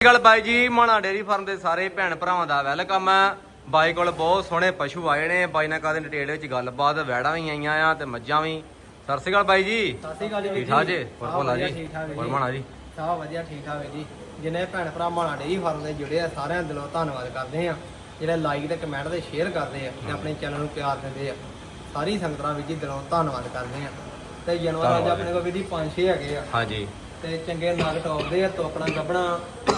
ਅਕਾਲ ਬਾਈ ਜੀ ਮਾਣਾ dairy farm ਦੇ ਸਾਰੇ ਭੈਣ ਭਰਾਵਾਂ ਦਾ ਵੈਲਕਮ ਹੈ। ਬਾਈ ਕੋਲ ਬਹੁਤ ਸੋਹਣੇ ਪਸ਼ੂ ਆਏ ਨੇ ਬਾਈ ਨਾਲ ਕਾਦੇ ਡਿਟੇਲ ਵਿੱਚ ਗੱਲਬਾਤ ਵੈੜਾਂ ਵੀ ਆਈਆਂ ਆ ਤੇ ਮੱਝਾਂ ਵੀ। ਸਤਿ ਸ਼੍ਰੀ ਅਕਾਲ ਬਾਈ ਜੀ। ਸਤਿ ਸ਼੍ਰੀ ਅਕਾਲ ਜੀ ਠੀਕ ਠਾਕ ਜੀ। ਜੀ? ਹੋਰ ਭੋਲਾ ਜੀ? ਹੋਰ। ਮਾਣਾ ਜੀ? ਸਭ ਵਧੀਆ ਠੀਕ ਠਾਕ ਜੀ। ਜਿਨੇ ਭੈਣ ਭਰਾ ਮਾਣਾ ਡੇਰੀ ਫਾਰਮ ਦੇ ਜੁੜੇ ਆ ਸਾਰਿਆਂ ਦਿਲੋਂ ਧੰਨਵਾਦ ਕਰਦੇ ਆ ਜਿਹੜੇ ਲਾਈਕ ਤੇ ਕਮੈਂਟ ਤੇ ਸ਼ੇਅਰ ਕਰਦੇ ਆ ਤੇ ਆਪਣੇ ਚੈਨਲ ਨੂੰ ਪਿਆਰ ਦਿੰਦੇ ਆ। ਸਾਰੀ ਸੰਗਤਾਂ ਵਿੱਚ ਜੀ ਦਿਲੋਂ ਧੰਨਵਾਦ ਕਰਦੇ ਆ ਤੇ ਜਾਨਵਰ ਅੱਜ। ਆਪਣੇ ਕੋਲ ਵੀ ਜੀ ਪੰਜ ਛੇ ਹੈਗੇ ਆ। ਹਾਂਜੀ। ਤੇ ਚੰਗੇ ਨਗ ਟੌਪ ਦੇ ਆ ਤੋਕਣਾ ਗੱਬਣਾ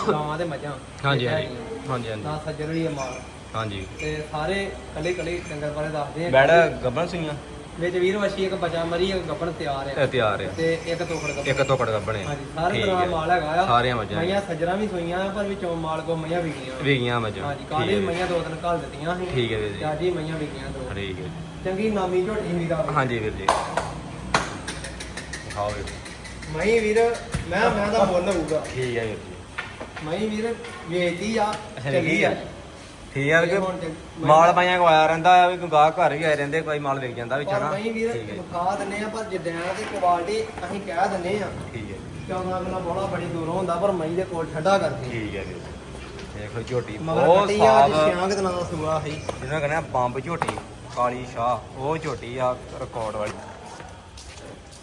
ਗਾਵਾਂ ਤੇ ਮੱਝਾਂ। ਹਾਂਜੀ ਹਾਂਜੀ। ਹਾਂਜੀ ਹਾਂਜੀ। ਨਾ ਸੱਜਰ ਵੀ ਆ ਮਾਲ। ਹਾਂਜੀ। ਤੇ ਸਾਰੇ ਕੱਲੇ ਕੱਲੇ ਡੰਗਰ ਬਾਰੇ ਦੱਸਦੇ ਆ। ਬੈੜ ਗੱਬਣ ਸੁਈਆਂ ਵਿੱਚ ਵੀਰ ਵਸ਼ੀ ਇੱਕ ਬਚਾ ਮਰੀ ਇੱਕ ਗੱਬਣ ਤਿਆਰ ਆ। ਇਹ ਤਿਆਰ ਆ। ਤੇ ਇੱਕ ਤੋਕੜ ਗੱਬਣ ਇੱਕ ਤੋਕੜ ਗੱਬਣੇ ਹਾਂਜੀ ਸਾਰੇ ਤਰ੍ਹਾਂ ਦਾ। ਮਾਲ ਹੈਗਾ ਆ। ਸਾਰੀਆਂ ਮੱਝਾਂ। ਮਈਆਂ ਸੱਜਰਾਂ ਵੀ ਸੋਈਆਂ ਪਰ ਵਿੱਚੋਂ ਮਾਲ ਕੋ ਮਈਆਂ ਵਿਕੀਆਂ ਵੀਗੀਆਂ ਮੱਝਾਂ। ਹਾਂਜੀ ਕਾਲੀ ਮਈਆਂ ਦੋ ਤਿੰਨ ਘੱਲ ਦਿੱਤੀਆਂ ਸੀ। ਠੀਕ ਹੈ ਵੀਰ ਜੀ। ਹੀ ਮਈਆਂ ਵਿਕੀਆਂ ਦੋ। ਠੀਕ ਹੈ। ਚੰਗੀ ਨਾਮੀ ਝੋਟੀ ਵੀ ਦਾ ਹਾਂਜੀ ਵੀਰ ਜੀ। ਦਿਖਾਓ ਵੀਰ। ਮਈ ਵੀਰ ਮੈਂ ਮੈਂ ਦਾ ਮੁੱਲ ਹੋਊਗਾ। ਠੀਕ ਹੈ ਵੀਰ ਜੀ। ਮਈ ਵੀਰ ਵੇਚਦੀ ਆ ਅੱਛਾ, ਚੰਗੀ ਆ। ਠੀਕ ਹੈ ਕਿ ਤੇ- ਮਾਲ ਪਾਈਆਂ ਕਵਾਇਆ ਰਹਿੰਦਾ ਆ ਵੀ ਕੋਈ ਗਾਹਕ ਘਰ ਵੀ ਆਏ ਰਹਿੰਦੇ ਕੋਈ ਮਾਲ ਵਿਕ ਜਾਂਦਾ ਵਿੱਚ ਪਰ ਹਨਾ? ਮਈ ਵੀਰ ਠੀਕ ਹੈ ਜੀ। ਵਿਖਾ ਦਿੰਨੇ ਆ ਪਰ ਜਿੱਦਾਂ ਦੀ ਕੁਆਲਿਟੀ ਅਸੀਂ ਕਹਿ ਦਿੰਨੇ ਆ ਠੀਕ ਹੈ 14 ਕਿਲੋ ਬੋਲਾ ਬੜੀ ਦੂਰੋਂ ਹੁੰਦਾ ਪਰ ਮਈ ਦੇ ਕੋਲ ਠੰਡਾ ਕਰਦੀ ਠੀਕ ਹੈ ਵੀਰ ਜੀ। ਦੇਖੋ ਝੋਟੀ ਮਗਰ ਬਹੁਤ ਕੱਟੀ ਆ ਅੱਜ ਸਾਫ਼ ਦਾ ਸੂਆ ਹੈ ਜਿਹਨਾਂ ਕਹਿੰਦੇ ਆ ਬੰਬ ਝੋਟੀ ਕਾਲੀ ਸ਼ਾਹ ਉਹ ਝੋਟੀ ਆ ਰਿਕਾਰਡ ਵਾਲੀ।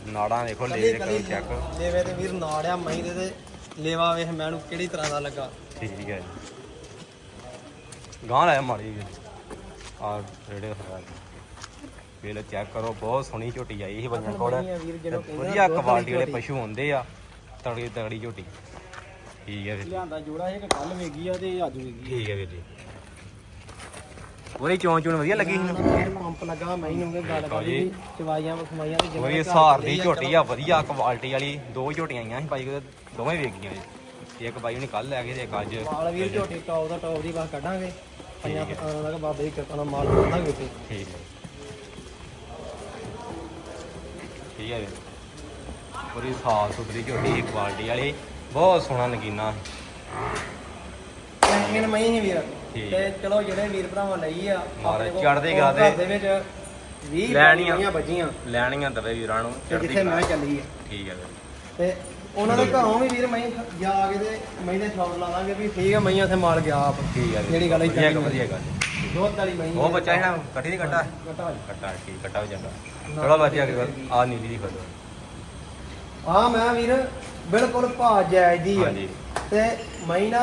ਨਾੜਾਂ ਦੇਖੋ ਲੈ ਕੱਲੀ ਦੇ ਕਰੋ ਚੈੱਕ। ਲੇਵੇ ਤੇ ਵੀਰ ਨਾੜਿਆ ਮਈ ਦੇ ਤੇ ਲੇਵਾ ਵੇਖ ਮੈਨੂੰ ਕਿਹੜੀ ਤਰ੍ਹਾਂ ਦਾ ਲੱਗਾ। ਠੀਕ ਹੈ ਗਾਂ ਲਾਇਆ ਮਾੜੀ ਆ ਰੇੜੇ ਹੋਇਆ ਵੇਲੇ ਚੈੱਕ ਕਰੋ ਬਹੁਤ ਸੋਹਣੀ ਝੋਟੀ ਆਈ ਸੀ ਬੰਜਾਂ ਕੋਲ। ਵਧੀਆ ਕੁਆਲਿਟੀ ਵਾਲੇ। ਪਸ਼ੂ ਹੁੰਦੇ ਆ ਤਗੜੀ ਤਗੜੀ ਝੋਟੀ। ਠੀਕ ਹੈ ਵੀਰ। ਲਿਆਂਦਾ ਜੋੜਾ ਇਹ ਕੱਲ ਵੇਗੀ ਆ ਤੇ ਅੱਜ ਵੇਗੀ ਠੀਕ ਹੈ ਵੀਰ ਜੀ। ਉਹਦੀ ਚੋਂ ਚੋਂ ਵਧੀਆ ਲੱਗੀ ਸੀ? ਪੰਪ ਲੱਗਾ ਮੈਂ ਨੂੰ ਕੇ ਗੱਲ ਕਰੀ ਚਵਾਈਆਂ ਵਸਮਾਈਆਂ ਤੇ ਉਹਦੀ ਸਹਾਰ ਦੀ ਝੋਟੀ ਆ ਵਧੀਆ ਕੁਆਲਿਟੀ ਵਾਲੀ ਦੋ ਝੋਟੀਆਂ ਆਈਆਂ ਸੀ ਬਾਈ ਕੋਲ ਦੋਵੇਂ ਗਈਆਂ ਜੀ ਇੱਕ ਬਾਈ ਨੇ ਕੱਲ ਲੈ ਗਏ ਤੇ ਇੱਕ ਅੱਜ। ਮਾਲ ਵੀਰ ਝੋਟੀ ਟੌਪ ਦਾ ਟੌਪ ਦੀ ਬਾਤ ਕੱਢਾਂਗੇ। ਪੰਜਾਂ। ਸਤਾਰਾਂ ਦਾ ਬਾਬੇ ਦੀ ਕਿਰਪਾ ਨਾਲ ਮਾਲ ਕੱਢਾਂਗੇ ਉੱਥੇ। ਠੀਕ ਹੈ। ਠੀਕ ਹੈ ਪੂਰੀ ਸਾਫ਼ ਸੁਥਰੀ ਝੋਟੀ ਕੁਆਲਿਟੀ ਵਾਲੀ ਬਹੁਤ ਸੋਹਣਾ ਨਗੀਨਾ। ਚੈਂਪੀਅਨ ਮਈ ਹੀ ਵੀਰ। ਠੀਕ ਤੇ ਚਲੋ ਜਿਹੜੇ ਵੀਰ ਭਰਾਵਾਂ ਲਈ ਆ ਚੜ੍ਹਦੀ ਉਹ ਕਲਾ ਦੇ- ਦੇ ਵਿੱਚ 20 ਲੈਣੀਆਂ। ਬੱਜੀਆਂ ਲੈਣੀਆਂ ਦਵੇ ਵੀਰਾਂ ਨੂੰ ਤੇ ਚੜ੍ਹਦੀ ਜਿੱਥੇ। ਮੈਂ ਚੱਲੀ ਆ। ਠੀਕ ਹੈ ਤੇ ਉਹਨਾਂ ਦੇ ਘਰੋਂ ਵੀ ਵੀਰ ਮੈਂ ਜਾ ਕੇ ਤੇ ਮੈਂ ਦੇ ਸ਼ੌਪ ਲਾ ਲਾਂਗੇ ਵੀ ਠੀਕ ਹੈ ਮੈਂ ਉੱਥੇ ਮਾਲ ਗਿਆ ਆਪ ਠੀਕ ਹੈ। ਜਿਹੜੀ ਗੱਲ ਵਧੀਆ ਗੱਲ ਵਧੀਆ ਗੱਲ। ਦੁੱਧ ਵਾਲੀ ਮੈਂ ਉਹ ਬੱਚਾ ਹੈ ਨਾ ਕੱਟੀ ਦੀ ਕੱਟਾ ਘਟਾ ਕੱਟਾ ਠੀਕ ਕੱਟਾ ਵੀ ਜਾਂਦਾ ਚਲੋ ਵਧੀਆ ਗੱਲ ਆ ਨੀਲੀ ਦੀ ਫੜੋ ਆ ਮੈਂ ਵੀਰ ਬਿਲਕੁਲ ਭਾ ਜਾਇਜ਼ ਦੀ ਆ। ਤੇ ਮੈਂ ਨਾ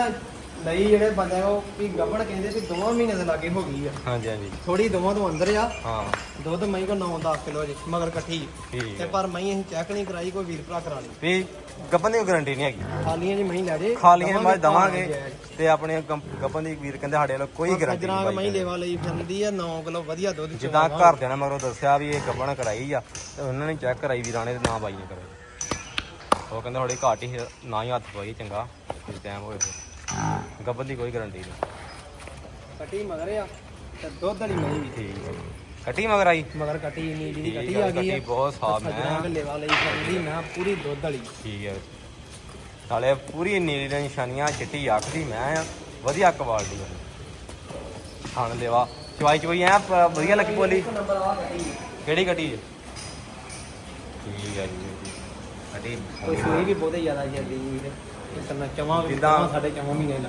ਲਈ ਜਿਹੜੇ ਬੰਦੇ ਉਹ ਵੀ ਗੱਬੜ ਕਹਿੰਦੇ ਵੀ ਦੋਵਾਂ ਮਹੀਨੇ ਦੇ ਲਾਗੇ ਹੋ ਗਈ ਆ। ਹਾਂਜੀ ਹਾਂਜੀ। ਥੋੜੀ ਦੋਵਾਂ ਤੋਂ ਅੰਦਰ ਆ। ਹਾਂ। ਦੁੱਧ ਮੈਂ ਕੋ 9-10 ਕਿਲੋ ਜੀ ਮਗਰ ਇਕੱਠੀ। ਠੀਕ ਤੇ ਹੈ ਪਰ ਮੈਂ ਅਸੀਂ ਚੈੱਕ ਨਹੀਂ ਕਰਾਈ ਕੋਈ ਵੀਰ ਭਰਾ ਕਰਾ ਲਈ ਵੀ ਗੱਪਨ ਦੀ ਗਾਰੰਟੀ ਨਹੀਂ ਹੈਗੀ। ਖਾਲੀਆਂ ਜੀ ਮੈਂ ਲੈ ਜੇ ਖਾਲੀਆਂ ਮੈਂ ਦਵਾਂਗੇ ਤੇ ਆਪਣੇ ਗੱਪਨ ਦੀ ਵੀਰ ਕਹਿੰਦੇ ਸਾਡੇ ਵੱਲੋਂ ਕੋਈ ਗਾਰੰਟੀ ਗਜਰਾਂ ਨਹੀਂ ਮੈਂ ਬਾਈ ਲੈਵਾ ਲਈ ਫਿਰਦੀ ਆ 9 ਕਿਲੋ ਵਧੀਆ ਦੁੱਧ ਜਿੱਦਾਂ। ਘਰ ਦੇ ਨੇ ਮਗਰੋਂ ਦੱਸਿਆ ਵੀ ਇਹ ਗੱਪਨ ਕਰਾਈ ਆ ਤੇ ਉਹਨਾਂ ਨੇ ਚੈੱਕ ਕਰਾਈ ਵੀਰਾਂ ਨੇ ਤੇ ਨਾ ਬਾਈ ਨੇ ਕਰਾਈ। ਉਹ ਕਹਿੰਦੇ ਥੋੜੀ ਘਾਟ ਹੀ ਹੈ, ਨਾ ਹੀ ਹੱਥ ਪਾਈ ਚੰਗਾ। ਇਸ ਟਾਈਮ ਹੋਏ ਫਿਰ। ਗੱਪਨ ਦੀ ਕੋਈ ਗਾਰੰਟੀ ਨਹੀਂ। ਕੱਟੀ ਮਗਰ ਆ ਤੇ ਦੁੱਧ ਵਾਲੀ ਮੈਂ ਵੀ। ਠੀਕ ਹੈ ਕੱਟੀ ਮਗਰ ਆਈ? ਮਗਰ ਕੱਟੀ ਨੀਲੀ ਦੀ ਠੀਕ ਕੱਟੀ ਹੈ, ਆ ਗਈ ਆ। ਕੱਟੀ ਬਹੁਤ ਸਾਫ਼ ਮੈਂ। ਮੈਂ ਲੈਵਾ ਲਈ ਫਿਰਦੀ ਮੈਂ ਪੂਰੀ ਦੁੱਧ ਵਾਲੀ। ਠੀਕ ਹੈ। ਨਾਲੇ ਪੂਰੀ ਨੀਲੀ ਦੀਆਂ ਨਿਸ਼ਾਨੀਆਂ ਚਿੱਟੀ ਅੱਖ ਦੀ ਮੈਂ ਆ ਵਧੀਆ ਕੁਆਲਿਟੀ ਆ। ਖਾਣ ਦੇਵਾ ਚਵਾਈ ਚਵਾਈ ਐ ਵਧੀਆ ਲੱਗੀ ਬੋਲੀ? ਇੱਕ ਨੰਬਰ ਆ ਕੱਟੀ ਕਿਹੜੀ ਕੱਟੀ ਹੈ ਠੀਕ ਹੈ ਜੀ ਜੀ ਕੱਟੀ ਕੋਈ ਸੂਈ ਵੀ ਬਹੁਤੇ ਜ਼ਿਆਦਾ ਜਾਂਦੀ ਜੀ ਵੀਰ। ਇਸ ਤਰ੍ਹਾਂ ਚਵਾਂ ਵੀ ਜਿੱਦਾਂ- ਚਵਾਂ ਸਾਡੇ ਚਵਾਂ ਮਹੀਨੇ ਲਾ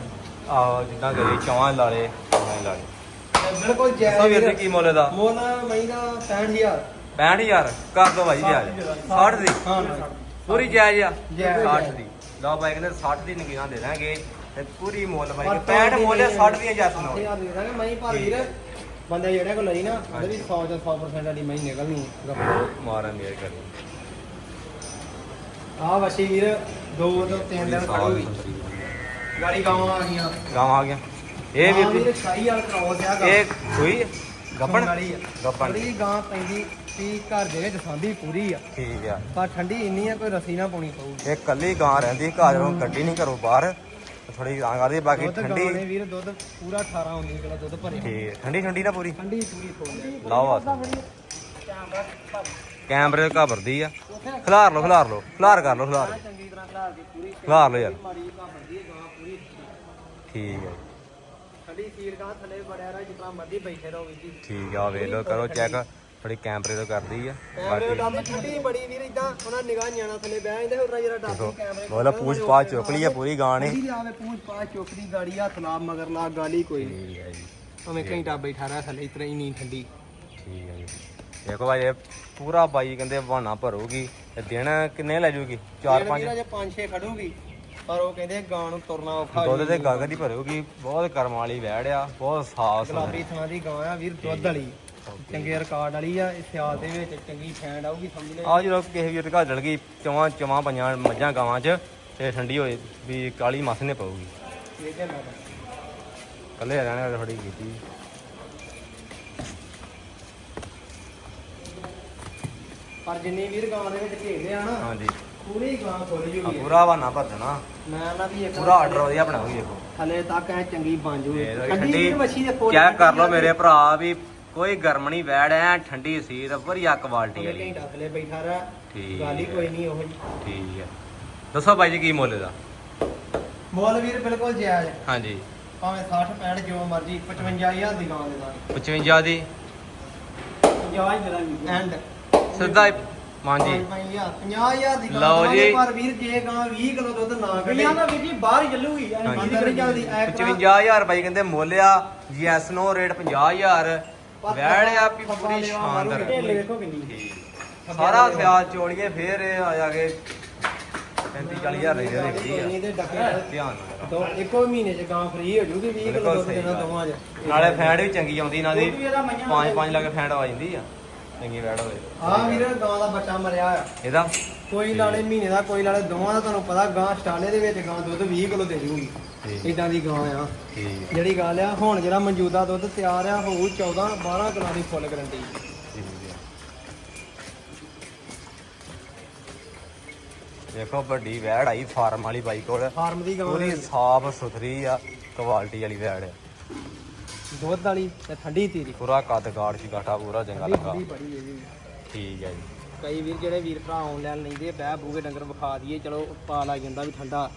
ਆ ਜਿੱਦਾਂ ਕਰੀ ਚਵਾਂ ਲਾਲੇ ਚਵਾਂ ਲਾਲੇ ਤੇ ਬਿਲਕੁਲ ਦੱਸੋ ਜਾਇਜ਼ ਵੀਰ ਜੀ ਕੀ ਮੁੱਲ ਦਾ ਮੁੱਲ ਦਾ 65000 65000 ਕਰ ਦੋ ਭਾਈ ਜਾਇਜ਼ 60 ਦੀ? ਹਾਂ ਪੂਰੀ ਜਾਇਜ਼ ਆ? ਜਾਇਜ਼। 60 ਦੀ। ਲਓ ਬਾਈ ਕਹਿੰਦੇ 60 ਦੀ ਨਗੀਆਂ ਦੇ ਦਾਂਗੇ ਤੇ ਪੂਰੀ ਮੁੱਲ ਬਾਈ। 65 ਮੁੱਲ ਹੈ 60 ਦੀਆਂ ਜੱਸ ਨੂੰ 8000 ਦੇ ਦਾਂਗੇ ਮਈ ਪਰ ਵੀਰ। ਬੰਦੇ ਜਿਹੜੇ ਕੋਲ ਲਈ ਨਾ ਉਹਦੇ ਵੀ 100 ਜਾਂ 100% ਵਾਲੀ ਮਈ ਨਿਕਲਣੀ ਮਾਰਨ ਦੀ ਕਰੀ ਆ ਵਸ਼ੀ ਵੀਰ ਦੋ ਤੋਂ ਤਿੰਨ ਦਿਨ ਖੜੀ ਗਾੜੀ ਗਾਵਾਂ ਆ ਗਈਆਂ। ਆ ਗਿਆ ਇਹ ਵੀ ਵੀਰ ਸਾਈ ਵਾਲ ਕਰਾਉ ਸਿਆ ਗਾ। ਇਹ ਹੋਈ ਗੱਪਣ? ਵਾਲੀ ਆ। ਗੱਪਣ। ਬੜੀ ਗਾਂ ਪੈਂਦੀ ਵੀ ਘਰ ਦੇ ਵਿੱਚ ਸਾਂਭੀ ਪੂਰੀ ਆ। ਠੀਕ ਆ। ਪਰ ਠੰਡੀ ਇੰਨੀ ਆ ਕੋਈ ਰਸੀ ਨਾ ਪਾਉਣੀ ਪਊਗੀ ਇਹ ਕੱਲੀ ਗਾਂ ਰਹਿੰਦੀ ਘਰ ਨੂੰ ਕੱਢੀ ਨਹੀਂ ਘਰੋਂ ਬਾਹਰ ਥੋੜੀ ਗਾਂ ਕਰਦੀ ਬਾਕੀ ਦੁੱਧ ਠੰਡੀ ਨੇ ਵੀਰ ਦੁੱਧ ਪੂਰਾ 18 19 ਕਿਲੋ ਦੁੱਧ ਭਰਿਆ। ਠੀਕ ਠੰਡੀ ਠੰਡੀ ਨਾ ਪੂਰੀ? ਠੰਡੀ ਪੂਰੀ ਖੋਲ ਲਾਓ ਹੱਥ ਕੈਮਰੇ ਘਬਰਦੀ ਆ। ਖਿਲਾਰ ਲਓ ਖਿਲਾਰ ਲਓ। ਖਿਲਾਰ ਕਰ ਲਓ ਖਿਲਾਰ। ਚੰਗੀ ਤਰ੍ਹਾਂ ਖਲਾਰ ਕੇ ਪੂਰੀ ਖਿਲਾਰ ਲਓ ਯਾਰ। ਮਾੜੀ ਠੀਕ ਹੈ। ਠੰਡੀ ਸੀਰ ਗਾਂ ਥੱਲੇ ਬੜਿਆ ਰਹਾ ਜਿਤਨਾ ਮਰਦੀ ਬੈਠੇ ਰਹੋ ਜੀ। ਠੀਕ ਆ ਵੇਖ ਲਓ ਕਰੋ ਚੈੱਕ ਥੋੜੀ ਕੈਮਰੇ ਤੋਂ ਕਰਦੀ ਆ। ਬਾਕੀ ਡੱਬ ਛੁੱਟੀ ਬੜੀ ਵੀਰ ਇਦਾਂ ਉਹਨਾਂ ਨਿਗਾਹ ਨਿਆਣਾ ਥੱਲੇ ਬਹਿ ਜਾਂਦੇ ਹੋਰ ਜਿਹੜਾ ਡੱਬ ਕੈਮਰੇ ਬੋਲਾ ਪੂਛ ਪਾ ਚੁੱਕ ਲਈ ਆ ਪੂਰੀ ਗਾਣੇ ਪੂਰੀ ਆਵੇ ਪੂੰਛ ਪਾ ਚੁੱਕਦੀ ਗਾੜੀ ਹੱਥ ਮਗਰ ਲਾ ਗਾਲੀ ਕੋਈ ਨਹੀਂ। ਠੀਕ ਹੈ ਜੀ। ਭਾਵੇਂ ਘੰਟਾ ਬੈਠਾ ਰਹਾ ਥੱਲੇ ਇਤਨਾ ਹੀ ਨਹੀਂ ਠੰਡੀ। ਠੀਕ ਹੈ ਜੀ। ਦੇਖੋ ਭਾਈ ਇਹ ਪੂਰਾ ਬਾਈ ਕਹਿੰਦੇ ਬਹਾਨਾ ਭਰੂਗੀ ਤੇ ਦਿਨ ਕਿੰਨੇ ਲੈ ਜੂਗੀ? 4-5 ਜੇ 5-6 ਖੜੂਗੀ। ਪਰ ਉਹ ਕਹਿੰਦੇ ਗਾਂ ਨੂੰ ਤੁਰਨਾ ਔਖਾ ਦੁੱਧ ਤੇ ਗਾਗਰ ਦੀ ਭਰੂਗੀ ਬਹੁਤ ਕਰਮ ਵਾਲੀ ਵੈੜ ਆ ਬਹੁਤ ਸਾਫ਼ ਗੁਲਾਬੀ ਥਾਂ ਦੀ ਗਾਂ ਆ ਵੀਰ ਦੁੱਧ ਵਾਲੀ। ਚੰਗੇ ਰਿਕਾਰਡ ਵਾਲੀ ਆ ਇਸ ਸਿਆਲ ਦੇ ਵਿੱਚ ਚੰਗੀ ਫੈਂਡ ਆਊਗੀ ਸਮਝ ਲੈ। ਆ ਜਦੋਂ ਕਿਸੇ ਵੀਰ ਘਰ ਜਲ ਗਈ ਚਵਾਂ ਚਵਾਂ ਪੰਜਾਂ ਮੱਝਾਂ ਗਾਵਾਂ 'ਚ ਤੇ ਠੰਡੀ ਹੋਏ ਵੀ ਕਾਲੀ ਮੱਸ ਨੇ ਪਊਗੀ। ਇਹ ਤੇ ਮੈਂ ਕੱਲੇ ਰਹਿਣੇ ਵਾਲੇ ਥੋੜੀ ਕੀਤੀ ਪਰ ਜਿੰਨੀ ਵੀਰ ਗਾਂ ਦੇ ਵਿੱਚ ਘੇਲੇ ਆ ਨਾ ਹਾਂਜੀ। ਪੂਰੀ ਗਾਂ ਖੁੱਲ ਆ ਜੂਗੀ ਪੂਰਾ ਦੇਣਾ ਮੈਂ ਨਾ ਵੀ ਇੱਕ ਪੂਰਾ ਆਰਡਰ ਵਧੀਆ ਬਣਾਉਗੀ ਦੇਖੋ। ਹਲੇ ਤੱਕ ਐ ਚੰਗੀ ਬਣ ਜੂਗੀ। ਇਹ ਠੰਡੀ ਮੱਛੀ ਦੇ ਫੁੱਲ ਚੈੱਕ ਕਰ ਲਓ ਮੇਰੇ ਭਰਾ ਵੀ ਕੋਈ ਗਰਮ ਨਹੀਂ ਵੈੜ ਐ ਠੰਡੀ ਸੀ ਵਧੀਆ ਕੁਆਲਿਟੀ ਵਾਲੀ। ਘੰਟਾ ਥੱਲੇ ਬੈਠਾ ਰਹਾ। ਠੀਕ ਗੱਲ ਹੀ ਹੈ। ਕੋਈ ਨਹੀਂ ਉਹ ਠੀਕ ਹੈ। ਦੱਸੋ ਬਾਈ ਜੀ ਕੀ ਮੁੱਲ ਦਾ ਮੁੱਲ ਵੀਰ ਬਿਲਕੁਲ ਜਾਇਜ਼। ਹਾਂਜੀ। ਭਾਵੇਂ 60 65 ਜੋ ਮਰਜ਼ੀ 55000 ਦੀ ਗਾਂ ਦੇ ਦਾਂਗੇ 55 ਦੀ? 50 ਦੇ ਦਾਂਗੇ ਐਂਡ। ਸਿੱਧਾ ਹੀ ਹਾਂਜੀ। 50000 ਦੀ ਲਓ ਜੀ। ਪਰ ਵੀਰ ਜੇ ਗਾਂ 20 ਕਿਲੋ ਦੁੱਧ ਨਾ ਕੱਢੇ। ਕਈਆਂ ਦਾ ਵੀਰ ਜੀ ਬਾਹਰ ਹੀ ਚੱਲੂਗੀ। ਅੰਦਰ ਨਹੀਂ ਚੱਲਦੀ ਐ 55000 ਬਾਈ ਕਹਿੰਦੇ ਮੁੱਲ ਆ ਜੀਐਸ ਨੋ ਰੇਟ 50000 ਵੈੜ ਆ ਵੀ ਪੂਰੀ ਸ਼ਾਨਦਾਰ। ਵੇਖੋ ਕਿੰਨੀ। ਸਾਰਾ ਖਿਆਲ ਚੋਲੀਏ ਫੇਰ ਇਹ ਆ ਜਾ ਕੇ 35 40000 ਦੇ ਦੇ ਕੋਈ ਨਹੀਂ ਤੇ ਡੱਕੇ ਧਿਆਨ ਦੋ ਇੱਕੋ ਮਹੀਨੇ ਚ ਗਾਂ ਫ੍ਰੀ ਹੋ ਜੂਗੀ 20 ਕਿਲੋ ਦੁੱਧ ਦੇਣਾ। ਦੋਵਾਂ ਨਾਲੇ ਫੈਂਡ ਵੀ ਚੰਗੀ ਆਉਂਦੀ ਇਹਨਾਂ ਦੀ ਦੁੱਧ ਵੀ ਇਹਦਾ ਮਈਆਂ 5 5 ਲੱਖ ਫੈਂਡ ਆ ਜਾਂਦੀ ਆ। ਚੰਗੀ ਵੈੜ ਹੋਵੇ ਹਾਂ ਵੀਰ ਗਾਂ ਦਾ ਬੱਚਾ ਮਰਿਆ ਆ ਇਹਦਾ? ਕੋਈ ਲਾਲੇ ਮਹੀਨੇ ਦਾ ਕੋਈ ਲਾਲੇ ਦੋਵਾਂ ਦਾ ਤੁਹਾਨੂੰ ਪਤਾ ਗਾਂ ਸਟਾਲੇ ਦੇ ਵਿੱਚ ਗਾਂ ਦੁੱਧ 20 ਕਿਲੋ ਦੇ ਜੂਗੀ। ਇਦਾਂ ਦੀ ਗਾਂ ਆ। ਠੀਕ। ਜਿਹੜੀ ਗੱਲ ਆ ਹੁਣ ਜਿਹੜਾ ਮੌਜੂਦਾ ਦੁੱਧ ਤਿਆਰ ਆ ਹੋਊ 14 12 ਕਿਲੋ ਦੀ ਫੁੱਲ ਗਰੰਟੀ। ਦੇਖੋ ਵੱਡੀ ਵੈੜ ਆਈ ਫਾਰਮ ਵਾਲੀ ਬਾਈ ਕੋਲ। ਫਾਰਮ ਦੀ ਗਾਂ ਪੂਰੀ ਸਾਫ਼ ਸੁਥਰੀ ਆ ਕੁਆਲਿਟੀ ਵਾਲੀ ਵੈੜ ਆ। ਦੁੱਧ ਵਾਲੀ ਤੇ ਠੰਡੀ ਤੀਰੀ। ਪੂਰਾ ਕੱਦ ਗਾੜ ਚ ਗਾਠਾ ਪੂਰਾ ਚੰਗਾ ਲੱਗਾ ਠੰਡੀ ਬੜੀ ਹੈ ਜੀ ਠੀਕ ਹੈ ਜੀ। ਕਈ ਵੀਰ ਜਿਹੜੇ ਵੀਰ ਭਰਾ ਆਨਲਾਈਨ ਲੈਂਦੇ ਆ ਬਹਿ ਬੂਗੇ ਡੰਗਰ ਵਿਖਾ ਦਈਏ ਚਲੋ ਪਾ ਲੱਗ ਜਾਂਦਾ ਵੀ ਠੰਡਾ।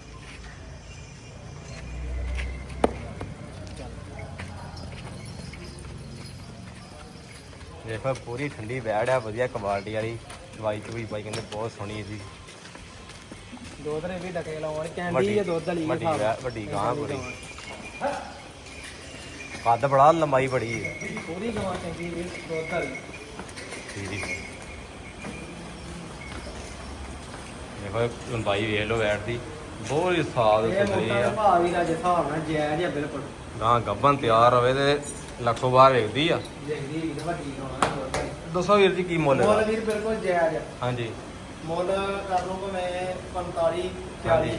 ਦੇਖੋ ਪੂਰੀ ਠੰਡੀ ਵੈੜ ਆ ਵਧੀਆ ਕੁਆਲਿਟੀ ਵਾਲੀ। ਦਵਾਈ ਚੂਈ ਬਾਈ ਕਹਿੰਦੇ ਬਹੁਤ ਸੋਹਣੀ ਇਹਦੀ। ਦੁੱਧ ਵੀ ਡਕੇ ਲਾਉਣ ਕੈਂਡੀ ਵੱਡੀ ਹੈ ਦੁੱਧ ਵਾਲੀ ਵੱਡੀ ਵੱਡੀ ਗਾਂ ਪੂਰੀ ਕੱਦ ਬੜਾ ਲੰਬਾਈ ਬੜੀ ਹੈ। ਪੂਰੀ ਗਾਂ ਚੰਗੀ ਦੁੱਧ ਵਾਲੀ ਠੀਕ ਹੈ। ਦੇਖੋ ਲੰਬਾਈ ਵੇਖ ਲਓ ਵੈੜ ਦੀ। ਬਹੁਤ ਹੀ ਸਾਫ਼ ਇਹ ਸੁਥਰੀ ਮੋਟਾ ਆ। ਭਾਅ ਵੀ ਦਾ ਜੇ ਹਿਸਾਬ ਨਾਲ ਜਾਇਜ਼ ਆ ਬਿਲਕੁਲ। ਗਾਂ ਗੱਬਨ ਤਿਆਰ ਹੋਵੇ ਤੇ ਲੱਖੋਂ ਬਾਹਰ ਵੇਖਦੀ ਆ। ਦੇਖਦੀ ਵੀਰ ਵੱਡੀ ਦੱਸੋ ਜੀ ਕੀ ਮੁੱਲ ਮੁੱਲ ਦਾ ਵੀਰ ਬਿਲਕੁਲ ਜਾਇਜ਼ ਆ। ਹਾਂਜੀ। ਮੁੱਲ ਕਰ ਲਓ ਮੈਂ 45 40 ਹਾਂਜੀ।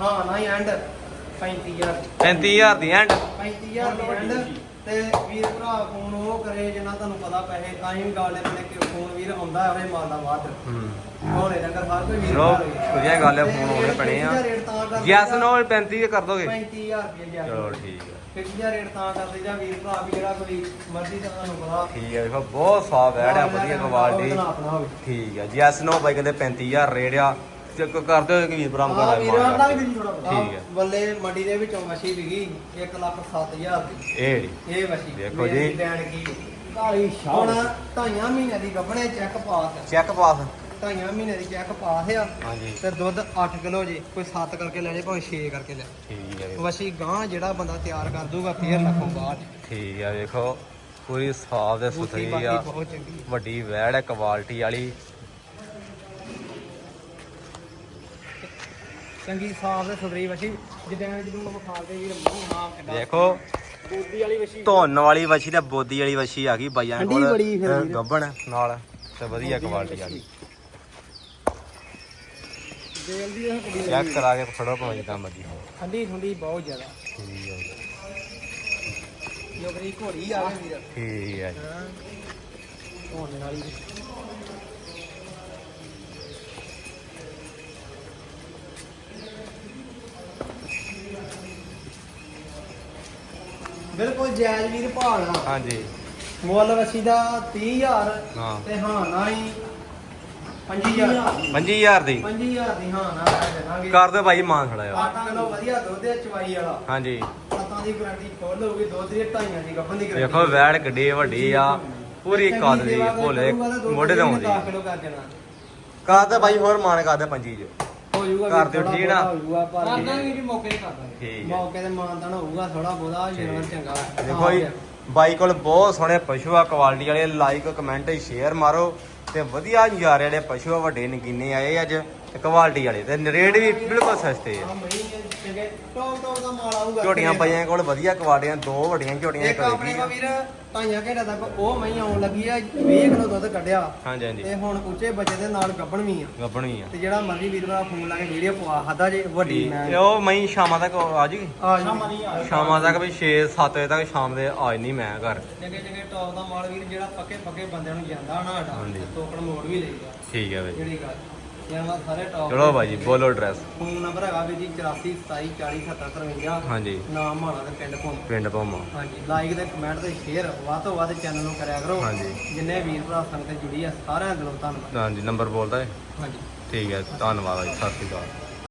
ਹਾਂ ਨਾ ਹੀ ਐਂਡ। 35000 35000 ਦੀ। ਐਂਡ 35000 ਦੀ ਐਂਡ ਤੇ ਵੀਰ ਭਰਾ ਫੋਨ ਉਹ ਕਰੇ ਜਿੰਨਾ ਤੁਹਾਨੂੰ ਪਤਾ ਪੈਸੇ ਹੀ ਗੱਲ ਨੇ ਕਿ ਫੋਨ ਵੀਰ ਆਉਂਦਾ ਹੋਵੇ ਮਾਲ ਦਾ ਹੂੰ। ਹੋਣੇ ਨਗਰ ਹਰ ਕੋਈ ਵੀਰ ਚਲੋ। ਵਧੀਆ ਗੱਲ ਹੈ, ਫੋਨ ਆਉਣੇ ਪੈਣੇ ਆ। ਕਰ ਯੈਸ ਨੋ 35 ਦੇ ਕਰ ਦੋਗੇ? 35000 ਰੁਪਏ ਜੀ ਚਲੋ ਠੀਕ ਹੈ। ਫਿਕਸ ਰੇਟ ਤਾਂ ਕਰਦੇ ਜਾਂ ਵੀਰ ਭਰਾ ਵੀ ਜਿਹੜਾ ਕੋਈ ਮਰਜ਼ੀ ਤਾਂ ਤੁਹਾਨੂੰ ਪਤਾ। ਠੀਕ ਹੈ ਦੇਖੋ ਬਹੁਤ ਸਾਫ਼ ਐਡ ਆ ਵਧੀਆ ਕੁਆਲਿਟੀ ਠੀਕ ਹੈ ਯੈਸ ਨੋ ਬਾਈ ਕਹਿੰਦੇ 35000 ਰੇਟ ਆ। ਚੈੱਕ ਕਰ ਦਿਓ ਕਿ ਵੀਰ ਭਰਾ ਵੀਰ ਵੀ ਥੋੜਾ ਠੀਕ ਹੈ। ਬੱਲੇ ਮੰਡੀ ਦੇ ਵਿੱਚੋਂ ਮੱਛੀ ਵਿਕੀ 1 ਲੱਖ 7000 ਦੀ। ਇਹ ਜੀ ਇਹ ਮੱਛੀ। ਦੇਖੋ ਮੇਰੀ ਜੀ। ਦੇਣ ਕੀ ਕਾਲੀ ਹੁਣ ਢਾਈਆਂ ਮਹੀਨਿਆਂ ਦੀ ਗੱਭਣੇ ਚੈੱਕ ਪਾਸ ਚੈੱਕ ਪਾਸ। ਢਾਈਆਂ ਮਹੀਨੇ ਦੀ ਚੈੱਕ ਪਾਸ ਆ। ਹਾਂਜੀ। ਤੇ ਦੁੱਧ 8 ਕਿਲੋ ਜੀ ਕੋਈ 7 ਕਰਕੇ ਲੈ ਜੇ ਭਾਵੇਂ 6 ਕਰਕੇ ਲੈ ਠੀਕ ਹੈ ਵੀਰ। ਵਸ਼ੀ ਗਾਂ ਜਿਹੜਾ ਬੰਦਾ ਤਿਆਰ ਕਰ ਦੂਗਾ ਫੇਰ ਲੱਖੋਂ ਬਾਅਦ। ਠੀਕ ਹੈ ਵੇਖੋ ਪੂਰੀ ਸਾਫ਼ ਤੇ ਬੂਟੀ ਸੁਥਰੀ ਬਾਕੀ ਆ। ਬਹੁਤ ਚੰਗੀ ਵੱਡੀ ਵੈੜ ਹੈ ਕੁਆਲਿਟੀ ਵਾਲੀ। ਚੰਗੀ ਸਾਫ਼ ਤੇ ਸੁਥਰੀ ਵਸ਼ੀ ਜਿੱਦਾਂ ਜਦੋਂ ਮੈਂ ਵਿਖਾਲਦੇ ਵੀਰ ਮੂੰਹ ਨਾਮ ਕਿੱਦਾਂ ਦੇਖੋ ਬੂਦੀ ਵਾਲੀ ਵਸ਼ੀ। ਧੁੰਨ ਵਾਲੀ ਵਛੀ ਤੇ ਬੋਦੀ ਵਾਲੀ ਵਛੀ ਆ ਗਈ ਬਾਈਆਂ ਕੋਲ। ਗੱਭਣ ਨਾਲ ਤੇ ਵਧੀਆ ਕੁਆਲਿਟੀ ਵਾਲੀ ਦੇਲ ਦੀ ਇਹ ਕੁੜੀ ਚੈੱਕ ਕਰਾ ਕੇ ਫੜੋ ਭਾਵੇਂ ਜਿੱਦਾਂ ਮਰਜ਼ੀ ਠੰਡੀ ਠੰਡੀ ਬਹੁਤ ਜ਼ਿਆਦਾ। ਠੀਕ ਹੈ ਜੀ। ਜੋ ਬਰੀ ਘੋੜੀ ਆਵੇ ਵੀਰ। ਠੀਕ ਹੈ ਜੀ। ਹਾਂ। ਹੋਣ ਵਾਲੀ। ਬਿਲਕੁਲ ਜਾਇਜ਼ ਵੀਰ ਭਾਣਾ ਹਾਂਜੀ। ਮੁੱਲ ਵਸੀ ਦਾ 30000 ਹਾਂ। ਤੇ ਹਾਂ ਨਾ ਹੀ 5000 25000 ਦੀ। 5000 ਦੀ ਹਾਂ ਨਾ ਲੈ ਦੇਵਾਂਗੇ। ਕਰ ਦਿਓ ਭਾਈ ਮਾਨ ਖੜਾ ਆ। 8 ਕਿਲੋ ਵਧੀਆ ਦੁੱਧ ਹੈ ਚਵਾਈ ਵਾਲਾ। ਹਾਂਜੀ। ਪਤਾਂ ਦੀ ਗਾਰੰਟੀ ਫੁੱਲ ਹੋਊਗੀ ਦੁੱਧ ਦੀ ਢਾਈਆਂ ਦੀ ਗੱਭਣ ਦੀ ਗਾਰੰਟੀ ਦੇਖੋ ਵੈੜ ਗੱਡੀ ਵੱਡੀ ਆ। ਪੂਰੀ ਕਾਦ ਦੀ ਭੋਲੇ ਮੋਢੇ ਤੇ ਆਉਂਦੀ ਕਾਦ ਤਾਂ ਬਾਈ ਹੋਰ ਮਾਨ ਕਾਦ ਪੰਜੀ ਚ। ਹੋ ਜਾਊਗਾ ਕਰ ਦਿਓ, ਠੀਕ ਨਾ? ਵੀ ਜੀ ਮੌਕੇ ਤੇ ਠੀਕ ਹੈ ਮੌਕੇ ਤੇ ਮਾਨਤਾਨ ਹੋਊਗਾ ਥੋੜਾ ਬਹੁਤਾ ਜਨਮ ਚੰਗਾ। ਦੇਖੋ ਜੀ ਬਾਈ ਕੋਲ ਬਹੁਤ ਸੋਹਣੇ ਪਸ਼ੂ ਆ ਕੁਆਲਿਟੀ ਵਾਲੇ ਲਾਈਕ ਕਮੈਂਟ ਸ਼ੇਅਰ ਮਾਰੋ ਤੇ ਵਧੀਆ ਨਜ਼ਾਰੇ ਵਾਲੇ ਪਸ਼ੂ ਆ ਵੱਡੇ ਨਗੀਨੇ ਆਏ ਅੱਜ। ਤੇ ਕੁਆਲਿਟੀ ਵਾਲੇ ਤੇ ਰੇਟ ਵੀ ਬਿਲਕੁਲ ਸਸਤੇ ਆ। ਟੌਪ ਟੌਪ ਦਾ ਮਾਲ ਆਊਗਾ। ਝੋਟੀਆਂ ਪਈਆਂ ਕੋਲ ਵਧੀਆ ਕੁਆਲਿਟੀਆਂ ਦੋ ਵੱਡੀਆਂ ਝੋਟੀਆਂ ਇੱਕ ਇੱਕ ਆਪਣੇ ਕੋ ਵੀਰ ਢਾਈਆਂ ਘੰਟੇ ਤੱਕ ਉਹ ਮਈ ਆਉਣ ਲੱਗੀ ਆ 20 ਕਿਲੋ ਦੁੱਧ ਕੱਢਿਆ। ਹਾਂਜੀ ਹਾਂਜੀ। ਤੇ ਹੁਣ ਉੱਚੇ ਬੱਚੇ ਦੇ ਨਾਲ ਗੱਬਣ ਵੀ ਆ। ਗੱਬਣੀ ਆ। ਤੇ ਜਿਹੜਾ ਮਰਜ਼ੀ ਵੀਰ ਭਰਾ ਫੋਨ ਲਾ ਕੇ ਵੀਡੀਓ ਪਵਾ ਖਾਦਾ ਜੇ ਵੱਡੀ। ਮੈਂ ਤੇ ਉਹ ਮਈ ਸ਼ਾਮਾਂ ਤੱਕ ਆ ਜੂਗੀ? ਆ ਸ਼ਾਮਾਂ ਦੀ ਆ ਸ਼ਾਮਾਂ ਤੱਕ ਵੀ 6-7 ਵਜੇ ਤੱਕ ਸ਼ਾਮ ਦੇ ਆ ਨਹੀਂ ਮੈਂ ਘਰ। ਚੰਗੇ ਚੰਗੇ ਟੌਪ ਦਾ ਮਾਲ ਵੀਰ ਜਿਹੜਾ ਪੱਕੇ ਪੱਕੇ ਬੰਦਿਆਂ ਨੂੰ ਜਾਂਦਾ ਨਾ ਟੋਕਣ ਮੋੜ ਵੀ ਲਈਦਾ। ਠੀਕ ਹੈ ਬਾਈ। ਜਿਹੜੀ ਗੱਲ। ਇਹਨਾਂ ਸਾਰੇ ਟੌਪ ਚਲੋ ਬਾਈ ਜੀ ਬੋਲੋ ਐਡਰੈਸ ਫੋਨ ਨੰਬਰ ਹੈਗਾ ਵੀਰ ਜੀ 84 27 40 77 53 ਹਾਂਜੀ। ਨਾਮ ਮਾਣਾ ਤੇ ਪਿੰਡ ਭੁੰਮ। ਪਿੰਡ ਭੋਮਾ। ਹਾਂਜੀ ਲਾਈਕ ਤੇ ਕਮੈਂਟ ਤੇ ਸ਼ੇਅਰ ਵੱਧ ਤੋਂ ਵੱਧ ਚੈਨਲ ਨੂੰ ਕਰਿਆ ਕਰੋ। ਹਾਂਜੀ। ਜਿੰਨੇ ਵੀਰ ਭਰਾ ਸੰਗਤ ਜੁੜੀ ਆ ਸਾਰਿਆਂ ਦਿਲੋਂ ਧੰਨਵਾਦ। ਹਾਂਜੀ ਨੰਬਰ ਬੋਲਦਾ ਹੈ ਹਾਂਜੀ। ਠੀਕ ਹੈ ਧੰਨਵਾਦ ਜੀ ਸਤਿ ਸ਼੍ਰੀ ਅਕਾਲ।